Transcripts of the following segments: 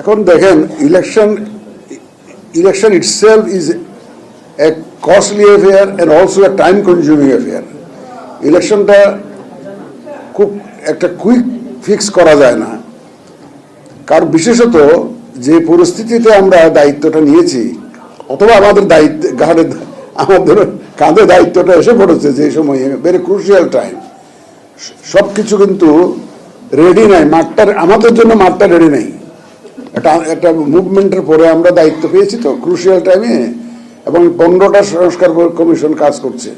এখন দেখেন election election itself is a costly affair and also a time consuming affair ইলেকশনটা খুব একটা কুইক ফিক্স করা যায় না। কারণ বিশেষত যে পরিস্থিতিতে আমরা দায়িত্বটা নিয়েছি, অথবা আমাদের দায়িত্ব ঘাড়ে আমাদের কাঁধে দায়িত্বটা এসে পড়েছে যে সময়ে ভেরি ক্রুশিয়াল টাইম সব কিছু কিন্তু রেডি নাই, মাঠটা, আমাদের জন্য মাঠটা রেডি নেই। একটা একটা মুভমেন্টের পরে আমরা দায়িত্ব পেয়েছি তো ক্রুশিয়াল টাইমে এবং পনেরোটা সংস্কার কমিশন কাজ করছে।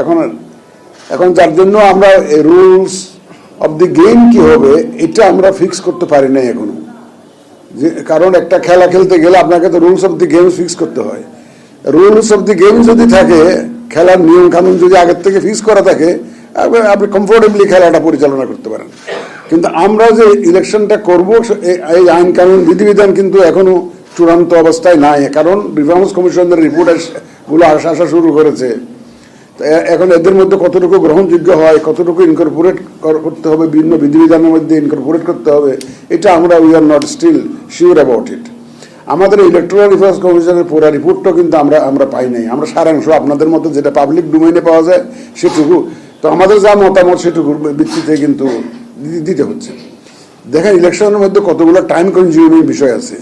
এখন এখন যার জন্য আমরা রুলস অফ দি গেম কি হবে, এটা আমরা ফিক্স করতে পারি নাই এখনও। যে, কারণ একটা খেলা খেলতে গেলে আপনাকে তো rules of the game fix করতে হয়। রুলস অফ দি গেম যদি থাকে, খেলার নিয়ম কানুন যদি আগের থেকে ফিক্স করা থাকে আপনি- কমফোর্টেবলি খেলাটা পরিচালনা করতে পারেন। কিন্তু আমরা যে ইলেকশনটা করব এই আইন কানুন বিধিবিধান কিন্তু এখনও চূড়ান্ত অবস্থায় নাই। কারণ রিফর্মস কমিশনের রিপোর্টগুলো আসা আসা শুরু করেছে। এখন এদের মধ্যে কতটুকু গ্রহণযোগ্য হয়, কতটুকু ইনকর্পোরেট করতে হবে বিভিন্ন বিধিবিধানের মধ্যে ইনকর্পোরেট করতে হবে, এটা আমরা we are not still sure about it আমাদের ইলেকট্রাল রিফার্স কমিশনের পুরো রিপোর্টটাও কিন্তু আমরা আমরা পাই নাই। আমরা সারাংশ আপনাদের মতো যেটা পাবলিক ডোমেইনে পাওয়া যায়, সেটুকু তো আমাদের যা মতামত সেটুকুর ভিত্তিতে কিন্তু দিতে হচ্ছে। দেখেন, ইলেকশনের মধ্যে কতগুলো টাইম কনজিউমিং বিষয় আছে।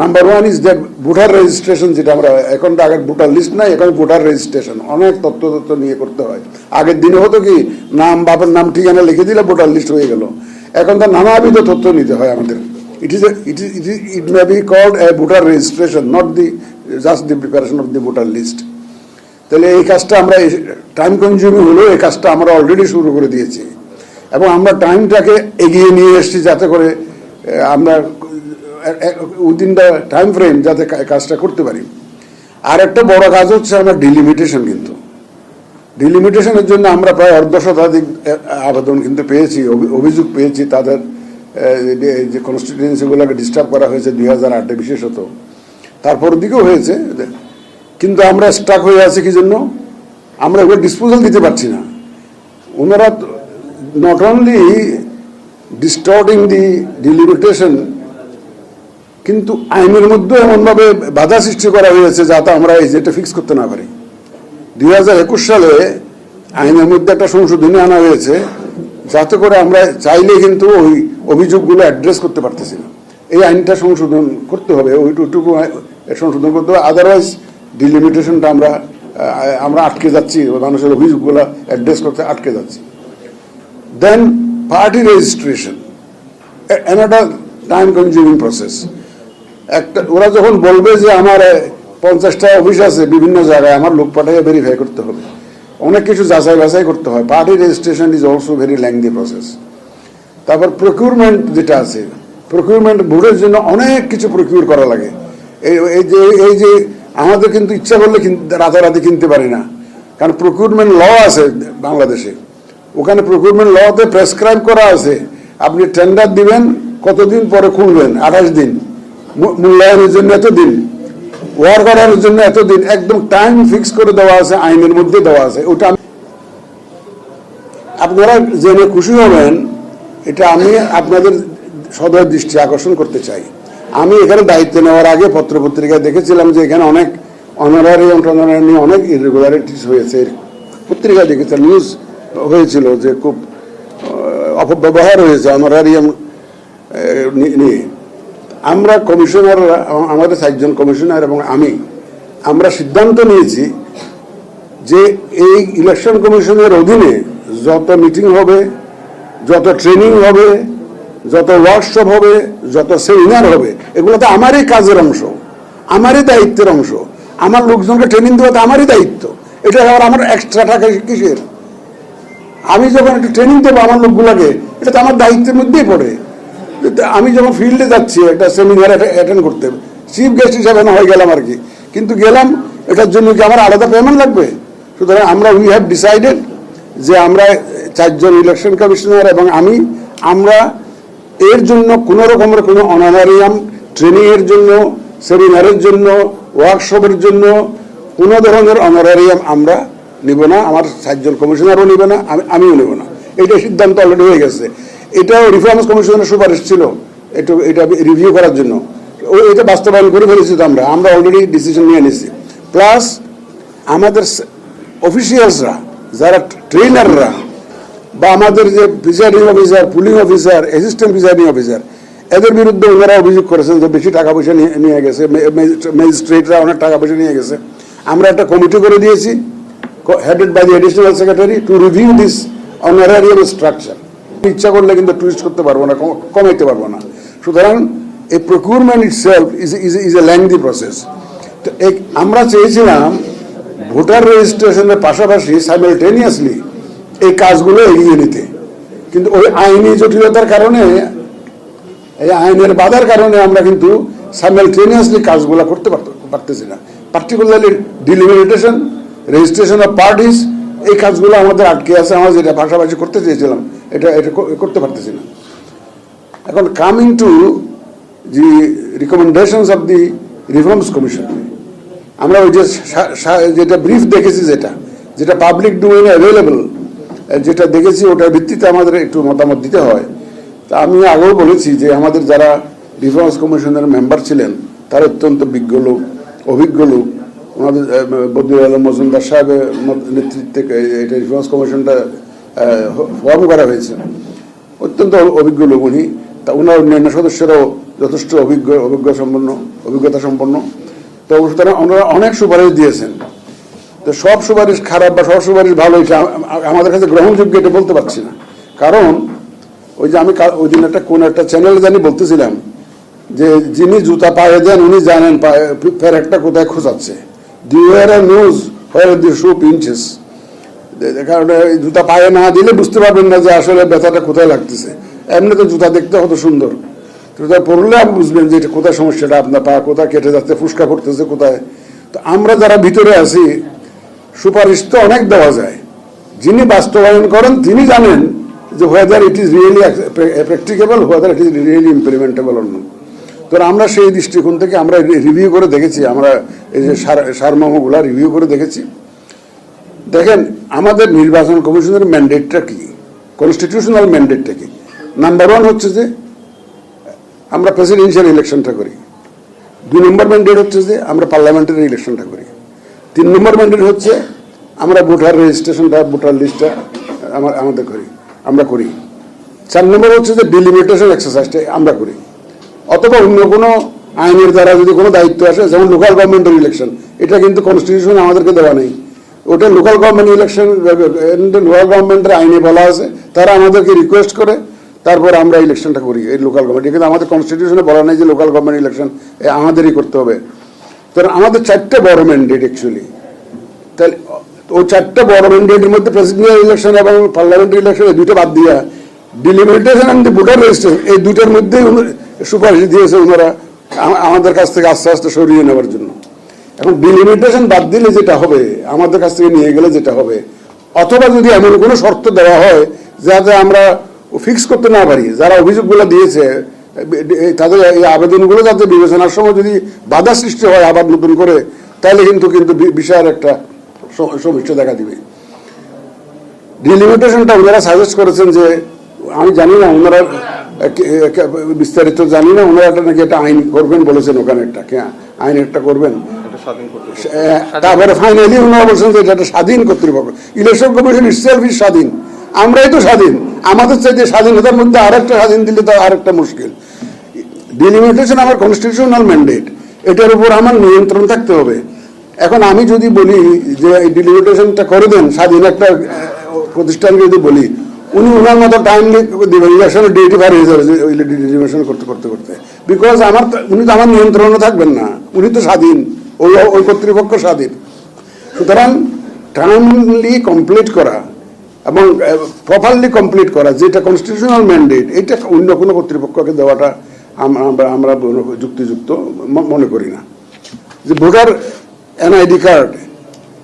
Number one is that voter registration যেটা আমরা, এখন তো আগের ভোটার লিস্ট নাই, এখন ভোটার রেজিস্ট্রেশন অনেক তথ্য তথ্য নিয়ে করতে হয়। আগের দিনে হতো কি, নাম বাবার নাম, ঠিকানা লিখে দিলে ভোটার লিস্ট হয়ে গেল। এখন তো নানাবিধ তথ্য নিতে হয় আমাদের। It is it is it is it may be called a voter registration not the just the preparation of the voter list তাহলে এই কাজটা আমরা টাইম কনজিউমিং হলেও এই কাজটা আমরা অলরেডি শুরু করে দিয়েছি। এবং আমরা টাইমটাকে এগিয়ে নিয়ে এসেছি যাতে করে আমরা উইদিন দ্য টাইম ফ্রেম যাতে কাজটা করতে পারি। আর একটা বড় কাজ হচ্ছে আমার ডিলিমিটেশন কিন্তু। ডিলিমিটেশনের জন্য আমরা প্রায় অর্ধ শতাধিক আবেদন কিন্তু পেয়েছি, অভি- অভিযোগ পেয়েছি তাদের যে কনস্টিটিউয়েন্সিগুলোকে ডিস্টার্ব করা হয়েছে দুই হাজার আটে বিশেষত। তারপর দিকেও হয়েছে। কিন্তু আমরা স্টাক হয়ে আছি কি জন্য? আমরা এগুলো ডিসপোজাল দিতে পারছি না। ওনারা not only distorting the delimitation কিন্তু আইনের মধ্যে এমনভাবে বাধা সৃষ্টি করা হয়েছে যাতে আমরা এই যেটা ফিক্স করতে না পারি। দুই হাজার একুশ সালে আইনের মধ্যে একটা সংশোধনী আনা হয়েছে, যাতে করে আমরা চাইলে কিন্তু ওই অভিযোগগুলো অ্যাড্রেস করতে পারতেছি না। এই আইনটা সংশোধন করতে হবে ওই ওইটুকু সংশোধন করতে হবে। আদারওয়াইজ ডিলিমিটেশনটা আমরা আমরা আটকে যাচ্ছি, মানুষের অভিযোগগুলো অ্যাড্রেস করতে আটকে যাচ্ছি। Then party registration another time consuming process একটা, ওরা যখন বলবে যে আমার পঞ্চাশটা অফিস আছে বিভিন্ন জায়গায়, আমার লোক পাঠিয়ে ভেরিফাই করতে হবে। অনেক কিছু যাচাই বাছাই করতে হয়। Party registration is also very lengthy process তারপর প্রকিউরমেন্ট যেটা আছে প্রকিউরমেন্ট ভোটের জন্য অনেক কিছু প্রকিউর করা লাগে। এই যে এই যে আমাদের কিন্তু ইচ্ছা করলে রাতারাতি কিনতে পারি না। কারণ প্রকিউরমেন্ট ল আছে বাংলাদেশে। ওখানে প্রকিউরমেন্ট লতে প্রেসক্রাইব করা আছে, আপনি টেন্ডার দিবেন, কতদিন পরে খুলবেন? আঠাশ দিন। মূল্যায়নের জন্য এত দিন। ওয়ার করার জন্য এতদিন একদম টাইম ফিক্স করে দেওয়া আছে, আইনের মধ্যে দেওয়া আছে। ওটা আপনারা জেনে খুশি হবেন, এটা আমি আপনাদের সদয় দৃষ্টি আকর্ষণ করতে চাই। আমি এখানে দায়িত্ব নেওয়ার আগে পত্রপত্রিকায় দেখেছিলাম যে এখানে অনেক অনারারি নিয়ে অনেক ইরেগুলারিটিস হয়েছে। পত্রিকায় দেখেছিলাম নিউজ হয়েছিল যে খুব অপব্যবহার হয়েছে অনারারিয়াম নিয়ে। আমরা কমিশনার আমাদের চারজন কমিশনার এবং আমি, আমরা সিদ্ধান্ত নিয়েছি যে এই ইলেকশন কমিশনের অধীনে যত মিটিং হবে, যত ট্রেনিং হবে, যত ওয়ার্কশপ হবে যত সেমিনার হবে, এগুলো তো আমারই কাজের অংশ, আমারই দায়িত্বের অংশ। আমার লোকজনকে ট্রেনিং দেওয়া তো আমারই দায়িত্ব। এটা আবার আমার এক্সট্রা টাকা কিসের? আমি যখন একটু ট্রেনিং দেবো আমার লোকগুলোকে, এটা তো আমার দায়িত্বের মধ্যেই পড়ে। আমি যখন ফিল্ডে যাচ্ছি, একটা সেমিনার অ্যাটেন্ড করতে চিফ গেস্ট হিসাবে না হয়ে গেলাম আর কি। কিন্তু গেলাম, এটার জন্য কি আমার আলাদা পেমেন্ট লাগবে? সুতরাং আমরা উই হ্যাভ ডিসাইডেড যে আমরা চারজন ইলেকশন কমিশনার এবং আমি, আমরা এর জন্য কোনো রকমের কোনো অনারারিয়াম ট্রেনিংয়ের জন্য সেমিনারের জন্য ওয়ার্কশপের জন্য কোনো ধরনের অনারারিয়াম আমরা নিব না, আমার চারজন কমিশনারও নিবে না, আমি, আমিও নেব না। এটা সিদ্ধান্ত অলরেডি হয়ে গেছে। এটাও রিফর্মস কমিশনের সুপারিশ ছিল একটু এটা রিভিউ করার জন্য। ও- এটা বাস্তবায়ন করে ফেলেছি তো আমরা আমরা অলরেডি ডিসিশন নিয়ে নিয়েছি প্লাস আমাদের অফিসিয়ালসরা যারা ট্রেনাররা বা আমাদের যে presiding officer polling officer assistant presiding officer এদের বিরুদ্ধে ওনারা অভিযোগ করেছেন যে বেশি টাকা পয়সা নিয়ে গেছে ম্যাজিস্ট্রেটরা অনেক টাকা পয়সা নিয়ে গেছে। আমরা একটা কমিটি করে দিয়েছি headed by the additional secretary to review this honorarium structure ইচ্ছা করলে কিন্তু টুইস্ট করতে পারব না, কম- কমাইতে পারব না। সুতরাং এই procurement itself is is is a lengthy process তো আমরা চেয়েছিলাম, ভোটার রেজিস্ট্রেশনের পাশাপাশি সাইমেলটেনিয়াসলি এই কাজগুলো এগিয়ে নিতে। কিন্তু ওই আইনি জটিলতার কারণে, এই আইনের বাধার কারণে আমরা কিন্তু সাইমেলটেনিয়াসলি কাজগুলো করতে পারত- পারতেছি না। Particularly delimitation registration of parties এই কাজগুলো আমাদের আটকে আছে, আমরা যেটা পাশাপাশি করতে চেয়েছিলাম, এটা এটা করতে পারতেছি না। এখন কামিং টু যে recommendations of the reforms commission আমরা ওই যে যেটা ব্রিফ দেখেছি যেটা যেটা পাবলিক ডোমেইনে অ্যাভেলেবল যেটা দেখেছি ওটার ভিত্তিতে আমাদের একটু মতামত দিতে হয়। তা আমি আগেও বলেছি যে আমাদের যারা রিফর্মস কমিশনের মেম্বার ছিলেন তারা অত্যন্ত বিজ্ঞ লোক অভিজ্ঞ লোক। ওনাদের আহ, বদিউল আলম মজুমদার সাহেবের নেতৃত্বে এটা রিফর্মস কমিশনটা ফর্ম করা হয়েছে। অত্যন্ত অভিজ্ঞ লোক উনি। তা ওনার অন্যান্য সদস্যরাও যথেষ্ট অভিজ্ঞ অভিজ্ঞ সম্পন্ন অভিজ্ঞতা সম্পন্ন। তো সুতরাং ওনারা অনেক সুপারিশ দিয়েছেন। তো সব সুপারিশ খারাপ বা সব সুপারিশ ভালো এটা আমাদের কাছে গ্রহণযোগ্য এটা বলতে পারছি না। কারণ ওই যে আমি ওই দিন একটা কোন একটা চ্যানেলে জানি বলতেছিলাম যে যিনি জুতা পায়ে দেন, উনি জানেন পায়ে- ফেরেকটা কোথায় খোঁজাচ্ছে। The wearer knows where the shoe pinches কারণ জুতা পায়ে না দিলে বুঝতে পারবেন না যে আসলে ব্যথাটা কোথায় লাগতেছে। এমনি তো জুতা দেখতে কত সুন্দর। জুতা পরলে আপনি বুঝবেন যে এটা কোথায় সমস্যাটা, আপনার পা কোথায় কেটে যাচ্ছে, ফুসকা পড়তেছে কোথায়। তো আমরা যারা ভিতরে আছি সুপারিশ তো অনেক দেওয়া যায়। যিনি বাস্তবায়ন করেন, তিনি জানেন যে whether it is really practicable whether it is really implementable অন্য তো আমরা সেই দৃষ্টিকোণ থেকে আমরা রিভিউ করে দেখেছি, আমরা এই যে সার, সারমর্মগুলা রিভিউ করে দেখেছি। দেখেন, আমাদের নির্বাচন কমিশনের ম্যান্ডেটটা কি? কনস্টিটিউশনাল ম্যান্ডেটটা কি? নাম্বার ওয়ান হচ্ছে যে, আমরা প্রেসিডেন্সিয়াল ইলেকশনটা করি। দুই নম্বর ম্যান্ডেট হচ্ছে যে, আমরা পার্লামেন্টারি ইলেকশনটা করি। তিন নম্বর ম্যান্ডেট হচ্ছে আমরা ভোটার রেজিস্ট্রেশনটা, ভোটার লিস্টটা আমার আমাদের করি, আমরা করি। চার নম্বর হচ্ছে যে ডিলিমিটেশন এক্সারসাইজটা আমরা করি। অথবা অন্য কোনো আইনের দ্বারা যদি কোনো দায়িত্ব আসে, যেমন লোকাল গভর্নমেন্টের ইলেকশন এটা কিন্তু কনস্টিটিউশন আমাদেরকে দেওয়া নেই। ওটা লোকাল গভর্নমেন্ট ইলেকশন লোকাল গভর্নমেন্টের আইনে বলা আছে, তারা আমাদেরকে রিকোয়েস্ট করে, তারপর আমরা ইলেকশনটা করি, এই লোকাল গভর্নমেন্ট কিন্তু আমাদের কনস্টিটিউশনে বলা নেই যে লোকাল গভর্নমেন্ট ইলেকশন আমাদেরই করতে হবে। আমাদের চারটে বড় ম্যান্ডেট অ্যাকচুয়ালি তাহলে ওই চারটে বড় ম্যান্ডেটের মধ্যে প্রেসিডেন্সিয়াল ইলেকশন এবং পার্লামেন্টারি ইলেকশন এই দুটো বাদ দিয়া ডিলিমিটেশন অ্যান্ড ভোটার রেজিস্ট্রেশন এই দুটোর মধ্যেই সুপারিশ দিয়েছে ওনারা আমাদের কাছ থেকে আস্তে আস্তে সরিয়ে নেওয়ার জন্য। এখন ডিলিমিটেশন বাদ দিলে যেটা হবে, আমাদের কাছ থেকে নিয়ে গেলে যেটা হবে, অথবা যদি এমন কোনো শর্ত দেওয়া হয় যাতে আমরা ফিক্স করতে না পারি, যারা অভিযোগগুলো দিয়েছে তাদের এই আবেদনগুলো যাতে বিবেচনার সময় যদি বাধা সৃষ্টি হয় আবার নতুন করে তাহলে কিন্তু কিন্তু বি- বিশাল একটা সমস্যা দেখা দিবে। ডিলিমিটেশনটা ওনারা সাজেস্ট করেছেন যে আমি জানি না ওনারা বিস্তারিত জানি না ওনারা একটা নাকি একটা আইন করবেন বলেছেন ওখানে একটা আইন একটা করবেন। তারপরে ফাইনালি ওনারা বলছেন যে এটা একটা স্বাধীন কর্তৃপক্ষ। ইলেকশন কমিশন ইটসেলফ স্বাধীন। আমরাই তো স্বাধীন। আমাদের চাইতে স্বাধীনতার মধ্যে আরেকটা স্বাধীন দিলে তো আরেকটা মুশকিল। ডিলিমিটেশন আমার কনস্টিটিউশনাল ম্যান্ডেট এটার উপর আমার নিয়ন্ত্রণ থাকতে হবে। এখন আমি যদি বলি যে এই ডিলিমিটেশনটা করে দেন, স্বাধীন একটা প্রতিষ্ঠানকে যদি বলি, উনি ওনার মতো টাইম দেবেন ইলেকশনের ডেট বার হয়ে যাবে ডিলিমিটেশন করতে করতে করতে। বিকজ আমার উনি তো আমার নিয়ন্ত্রণে থাকবেন না। উনি তো স্বাধীন। ওই ওই কর্তৃপক্ষ স্বাধীন। সুতরাং টাইমলি কমপ্লিট করা এবং প্রপারলি কমপ্লিট করা, যেটা কনস্টিটিউশনাল ম্যান্ডেট এটা অন্য কোনো কর্তৃপক্ষকে দেওয়াটা আমরা আমরা যুক্তিযুক্ত মনে করি না। যে voter NID card,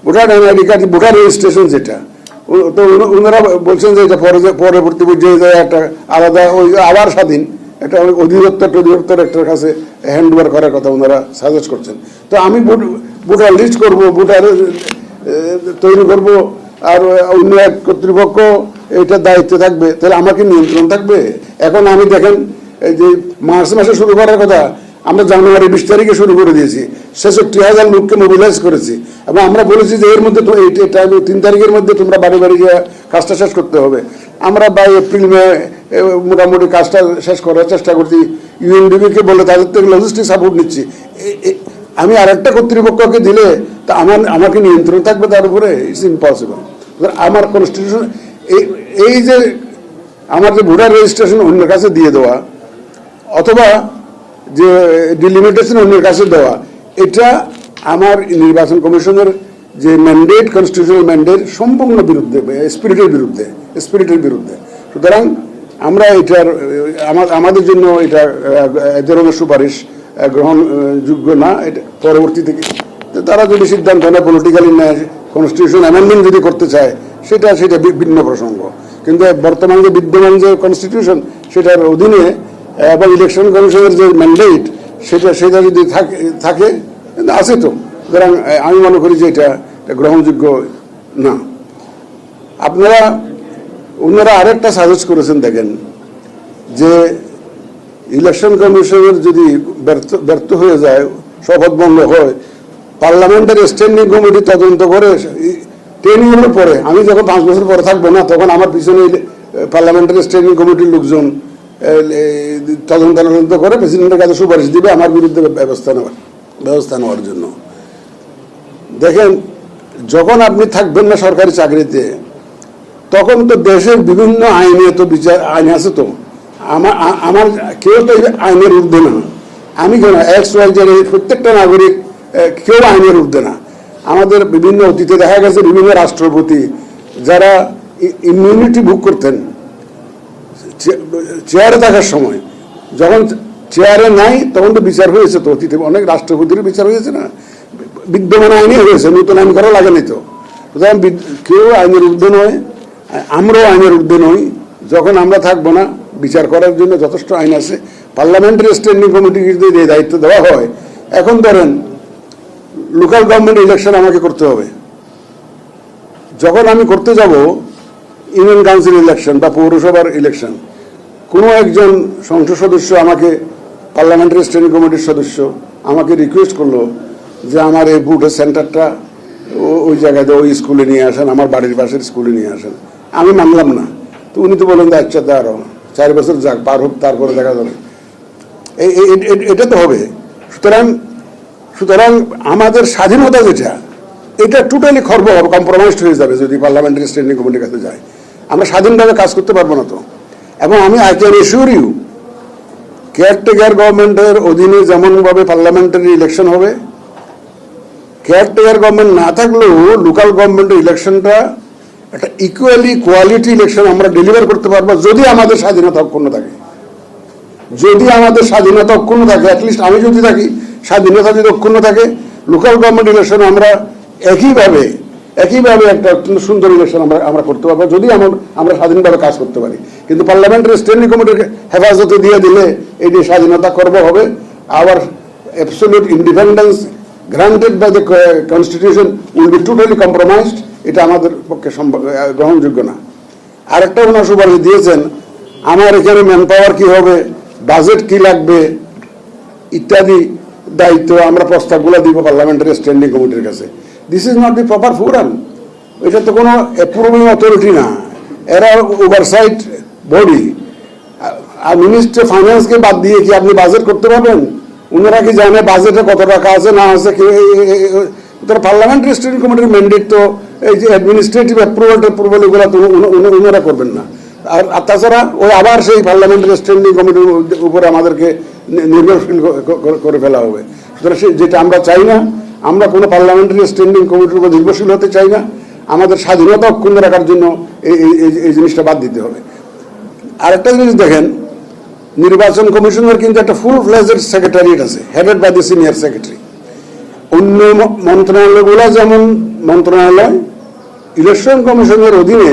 voter NID card, voter registration যেটা তো ওনারা বলছেন যে এটা পরে পরবর্তী পর্যায়ে যায় একটা আলাদা, ওই আবার স্বাধীন, একটা অধিদপ্তর অধিদপ্তর একটার কাছে হ্যান্ড ওভার করার কথা ওনারা সাজেস্ট করছেন। তো আমি ভোট- ভোটার লিস্ট করব, ভোটার তৈরি করব আর অন্য এক কর্তৃপক্ষ এটার দায়িত্বে থাকবে। তাহলে আমাকে নিয়ন্ত্রণ থাকবে? এখন আমি দেখেন, এই যে মার্চ মাসে শুরু করার কথা, আমরা জানুয়ারি বিশ তারিখে শুরু করে দিয়েছি। ছেষট্টি হাজার লোককে মোবিলাইজ করেছি। এবং আমরা বলেছি যে এর মধ্যে তিন তারিখের মধ্যে তোমরা বাড়ি বাড়ি গিয়ে কাজটা শেষ করতে হবে। আমরা বাই এপ্রিল মে মোটামুটি কাজটা শেষ করার চেষ্টা করছি। ইউএনডিবিকে বলে তাদের থেকে লজিস্টিক সাপোর্ট নিচ্ছি। আমি আরেকটা কর্তৃপক্ষকে দিলে তা আমার আমাকে নিয়ন্ত্রণ থাকবে তার উপরে ইটস ইম্পসিবল আমার কনস্টিটিউশন এই এই যে আমার যে ভোটার রেজিস্ট্রেশন অন্যের কাছে দিয়ে দেওয়া অথবা যে ডিলিমিটেশন অন্যের কাছে দেওয়া এটা আমার নির্বাচন কমিশনের যে ম্যান্ডেট কনস্টিটিউশনাল ম্যান্ডেট সম্পূর্ণ বিরুদ্ধে স্পিরিটের বিরুদ্ধে স্পিরিটের বিরুদ্ধে। সুতরাং আমরা এটার আমাদের জন্য এটা আহ, এ ধরনের সুপারিশ। গ্রহণযোগ্য না, এটা পরবর্তীতে তো তারা যদি সিদ্ধান্ত নেয় পলিটিক্যালি নেয় কনস্টিটিউশন অ্যামেন্ডমেন্ট যদি করতে চায়, সেটা সেটা ভিন্ন প্রসঙ্গ। কিন্তু বর্তমান যে বিদ্যমান যে কনস্টিটিউশন সেটার অধীনে, এবং ইলেকশন কমিশনের যে ম্যান্ডেট সেটা সেটা যদি থাকে থাকে আছে তো। সুতরাং আমি মনে করি যে এটা গ্রহণযোগ্য না। আপনারা, ওনারা আরেকটা সাজেস্ট করেছেন, দেখেন, যে ইলেকশন কমিশনের যদি ব্যর্থ ব্যর্থ হয়ে যায়, শপথ ভঙ্গ হয়, পার্লামেন্টের স্ট্যান্ডিং কমিটি তদন্ত করে টেন ইয়ারের পরে, আমি যখন পাঁচ বছর পরে থাকব না, তখন আমার পিছনে পার্লামেন্টের স্ট্যান্ডিং কমিটির লোকজন তদন্ত তদন্ত করে প্রেসিডেন্টের কাছে সুপারিশ দিবে, আমার বিরুদ্ধে ব্যবস্থা নেওয়ার ব্যবস্থা নেওয়ার জন্য। দেখেন, যখন আপনি থাকবেন না সরকারি চাকরিতে, তখন তো দেশের বিভিন্ন আইনে তো বিচার, আইন আছে তো। আমার আমার কেউ তো আইনের ঊর্ধ্বে না। আমি কেন? এক্স ওয়াই জেড প্রত্যেকটা নাগরিক কেউ আইনের ঊর্ধ্বে না। আমাদের বিভিন্ন অতীতে দেখা গেছে বিভিন্ন রাষ্ট্রপতি যারা ইমিউনিটি বুক করতেন। চেয়ারে থাকার সময়। যখন চেয়ারে নাই, তখন তো বিচার হয়েছে তো। অতীতে অনেক রাষ্ট্রপতির বিচার হয়েছে না। বিদ্যমান আইনে হয়েছে, নতুন আইন করা লাগেনি তো। কেউ আইনের ঊর্ধ্বে নয়। আমরাও আইনের ঊর্ধ্বে নই। যখন আমরা থাকব না বিচার করার জন্য যথেষ্ট আইন আছে। পার্লামেন্টারি স্ট্যান্ডিং কমিটিকে যদি এই দায়িত্ব দেওয়া হয়। এখন ধরেন লোকাল গভর্নমেন্ট ইলেকশন আমাকে করতে হবে। যখন আমি করতে যাব ইউনিয়ন কাউন্সিল ইলেকশন বা পৌরসভার ইলেকশন কোনো একজন সংসদ সদস্য আমাকে পার্লামেন্টারি স্ট্যান্ডিং কমিটির সদস্য আমাকে রিকোয়েস্ট করল যে আমার এই বুথের সেন্টারটা ওই জায়গায় ওই স্কুলে নিয়ে আসেন, আমার বাড়ির পাশের স্কুলে নিয়ে আসেন। আমি মানলাম না। তো উনি তো বললেন যে আচ্ছা চার বছর যাক, পার হোক, তারপরে দেখা যাবে। এই এটা তো হবে। সুতরাং সুতরাং আমাদের স্বাধীনতা যেটা, এটা টোটালি খর্ব হবে কম্প্রোমাইজড হয়ে যাবে যদি পার্লামেন্টারি স্ট্যান্ডিং কমিটির কাছে যায়। আমরা স্বাধীনভাবে কাজ করতে পারব না তো। এবং আমি I can assure you caretaker গভর্নমেন্টের অধীনে যেমনভাবে পার্লামেন্টারি ইলেকশন হবে কেয়ারটেকার গভর্নমেন্ট না থাকলেও লোকাল গভর্নমেন্টের ইলেকশনটা একটা ইকুয়ালি কোয়ালিটি ইলেকশন আমরা ডেলিভার করতে পারব যদি আমাদের স্বাধীনতা অক্ষুণ্ণ থাকে। যদি আমাদের স্বাধীনতা অক্ষুণ্ণ থাকে অ্যাটলিস্ট আমি যদি থাকি, স্বাধীনতা যদি অক্ষুণ্ণ থাকে লোকাল গভর্নমেন্ট ইলেকশন আমরা একইভাবে একইভাবে একটা অত্যন্ত সুন্দর ইলেকশন আমরা আমরা করতে পারব, যদি আমরা আমরা স্বাধীনভাবে কাজ করতে পারি। কিন্তু পার্লামেন্টারি স্ট্যান্ডিং কমিটির হেফাজতে দিয়ে দিলে এটি স্বাধীনতা করব হবে our absolute independence granted by the constitution will be totally compromised এটা আমাদের পক্ষে গ্রহণযোগ্য না আরেকটা ওনার সুপারিশ দিয়েছেন আমার এখানে ম্যান পাওয়ার কি হবে বাজেট কি লাগবে ইত্যাদি দায়িত্ব আমরা প্রস্তাবগুলো দিব পার্লামেন্টারি স্ট্যান্ডিং কমিটির কাছে this is not the proper forum এটা তো কোনো অ্যাপ্রুভিং অথরিটি না এরা ওভারসাইট বডি আর মিনিস্টার ফাইন্যান্সকে বাদ দিয়ে কি আপনি বাজেট করতে পারবেন ওনারা কি জানে বাজেটে কত টাকা আছে না আছে তার পার্লামেন্টারি স্ট্যান্ডিং কমিটির ম্যান্ডেট তো এই যে অ্যাডমিনিস্ট্রেটিভ অ্যাপ্রুভাল ট্যাপ্রুভাল এগুলো ওনারা করবেন না। আর তাছাড়া ওই আবার সেই পার্লামেন্টের স্ট্যান্ডিং কমিটির উপরে আমাদেরকে নির্ভরশীল করে ফেলা হবে। সুতরাং যেটা আমরা চাই না, আমরা কোনো পার্লামেন্টারি স্ট্যান্ডিং কমিটির উপর নির্ভরশীল হতে চাই না। আমাদের স্বাধীনতা অক্ষুণ্ণ রাখার জন্য এই, এই- জিনিসটা বাদ দিতে হবে। আরেকটা জিনিস দেখেন, নির্বাচন কমিশনের কিন্তু একটা ফুল ফ্লেজেড সেক্রেটারিয়েট আছে headed by the senior secretary অন্য মন্ত্রণালয়গুলো যেমন মন্ত্রণালয় ইলেকশন কমিশনের অধীনে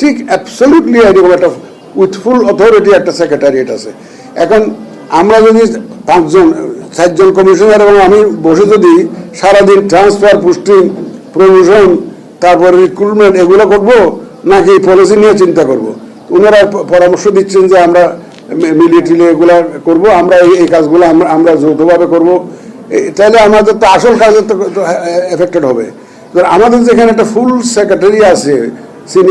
ঠিক অ্যাবসলিউটলি এরকম একটা উইথ ফুল অথরিটি একটা সেক্রেটারিয়েট আছে। এখন আমরা যদি পাঁচজন চারজন কমিশনার এবং আমি বসে যদি সারাদিন ট্রান্সফার পোস্টিং প্রমোশন তারপর রিক্রুটমেন্ট এগুলো করব, নাকি পলিসি নিয়ে চিন্তা করব? ওনারা পরামর্শ দিচ্ছেন যে আমরা মিলিটারি এগুলো করব, আমরা এই কাজগুলো আমরা যৌথভাবে করব। তাহলে আমাদের তো আসল কাজের তো এফেক্টেড হবে। আমাদের যেখানে একটা ফুল সেক্রেটারি আছে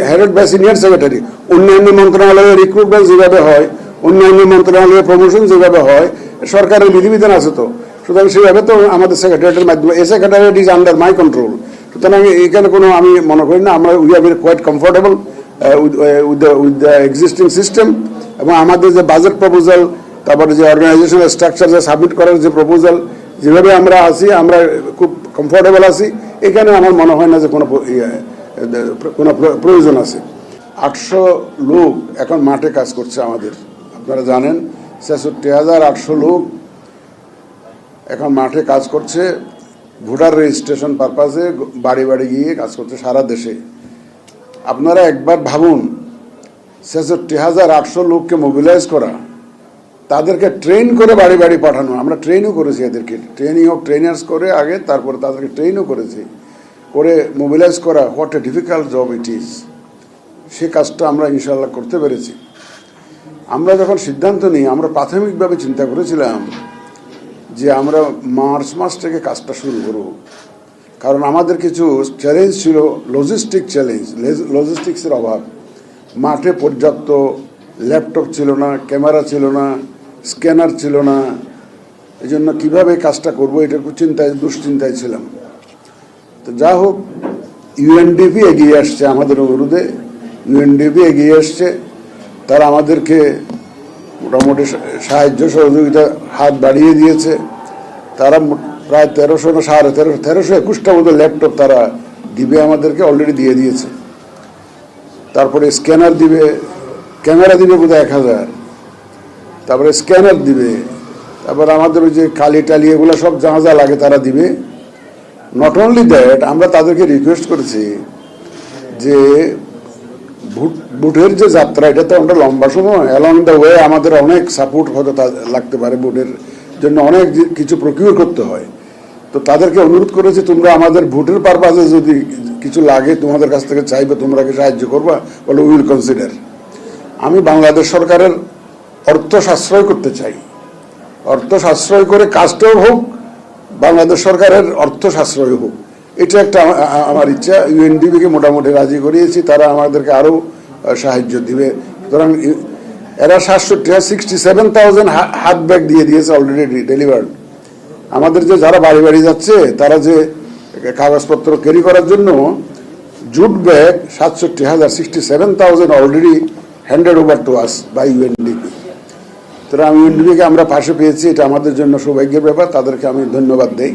হেডেড বাই সিনিয়র সেক্রেটারি অন্যান্য মন্ত্রণালয়ের রিক্রুটমেন্ট যেভাবে হয়, অন্যান্য মন্ত্রণালয়ের প্রমোশন যেভাবে হয়, সরকারের বিধিবিধান আছে তো। সুতরাং সেভাবে তো আমাদের সেক্রেটারিয়েটের মাধ্যমে, এই secretariat is under my control সুতরাং এখানে কোনো আমি মনে করি না, আমরা we are quite comfortable with the with the existing system এবং আমাদের যে বাজেট প্রপোজাল তারপরে যে অর্গানাইজেশনাল স্ট্রাকচার যে সাবমিট করার যে প্রপোজাল যেভাবে আমরা আছি, আমরা খুব কমফোর্টেবল আছি। এখানে আমার মনে হয় না যে কোনো ইয়ে, কোনো প্র- প্রয়োজন আছে। আটশো লোক এখন মাঠে কাজ করছে আমাদের। আপনারা জানেন ছেষট্টি হাজার আটশো লোক এখন মাঠে কাজ করছে। ভোটার রেজিস্ট্রেশন পারপাসে বাড়ি বাড়ি গিয়ে কাজ করছে সারা দেশে। আপনারা একবার ভাবুন ছেষট্টি হাজার আটশো লোককে মোবিলাইজ করা তাদেরকে ট্রেন করে বাড়ি বাড়ি পাঠানো। আমরা ট্রেনও করেছি এদেরকে। ট্রেনিং অফ ট্রেনার্স করে আগে, তারপরে তাদেরকে ট্রেনও করেছি। করে মোবিলাইজ করা what a difficult job it is সে কাজটা আমরা ইনশাল্লাহ করতে পেরেছি। আমরা যখন সিদ্ধান্ত নিই, আমরা প্রাথমিকভাবে চিন্তা করেছিলাম যে আমরা মার্চ মাস থেকে কাজটা শুরু করব। কারণ আমাদের কিছু চ্যালেঞ্জ ছিল লজিস্টিক চ্যালেঞ্জ লজিস্টিক্সের অভাব। মাঠে পর্যাপ্ত ল্যাপটপ ছিল না ক্যামেরা ছিল না। স্ক্যানার ছিল না। এই জন্য কীভাবে কাজটা করব এটা চিন্তায়, দুশ্চিন্তায় ছিলাম। তো যা হোক ইউএনডিপি এগিয়ে আসছে আমাদের অনুরোধে ইউএনডিপি এগিয়ে আসছে। তারা আমাদেরকে মোটামুটি সাহায্য সহযোগিতা হাত বাড়িয়ে দিয়েছে। তারা প্রায় তেরোশো না, সাড়ে তেরো, তেরোশো একুশটা মতো ল্যাপটপ তারা দিবে আমাদেরকে অলরেডি দিয়ে দিয়েছে। তারপরে স্ক্যানার দিবে, ক্যামেরা দিবে বোধহয় এক হাজার। তারপরে স্ক্যানার দিবে। তারপর আমাদের ওই যে কালি টালি এগুলো সব যা যা লাগে তারা দিবে। নট অনলি দ্যাট আমরা তাদেরকে রিকোয়েস্ট করেছি যে বুটের যে যাত্রা, এটা তো আমরা লম্বা সময় অ্যালং দ্য ওয়ে আমাদের অনেক সাপোর্ট হয়তো লাগতে পারে বুটের জন্য, অনেক কিছু প্রকিউর করতে হয়। তো তাদেরকে অনুরোধ করেছি, তোমরা আমাদের ভোটের পারপাসে যদি কিছু লাগে, তোমাদের কাছ থেকে চাইবে, তোমরা কি সাহায্য করবা? বলে উইল কনসিডার আমি বাংলাদেশ সরকারের অর্থ সাশ্রয় করতে চাই। অর্থ সাশ্রয় করে কাজটাও হোক, বাংলাদেশ সরকারের অর্থ সাশ্রয় হোক। এটা একটা আমার ইচ্ছা। ইউএনডিবিকে মোটামুটি রাজি করিয়েছি, তারা আমাদেরকে আরও সাহায্য দিবে। সুতরাং এরা সাতষট্টি, সিক্সটি সেভেন থাউজেন্ড হাত ব্যাগ দিয়ে দিয়েছে অলরেডি ডেলিভার্ড আমাদের যে যারা বাড়ি বাড়ি যাচ্ছে, তারা যে কাগজপত্র ক্যারি করার জন্য জুট ব্যাগ সাতষট্টি হাজার, sixty seven thousand already handed over to us by UNDP তো আমি ইউনিপিকে আমরা পাশে পেয়েছি, এটা আমাদের জন্য সৌভাগ্যের ব্যাপার, তাদেরকে আমি ধন্যবাদ দেই।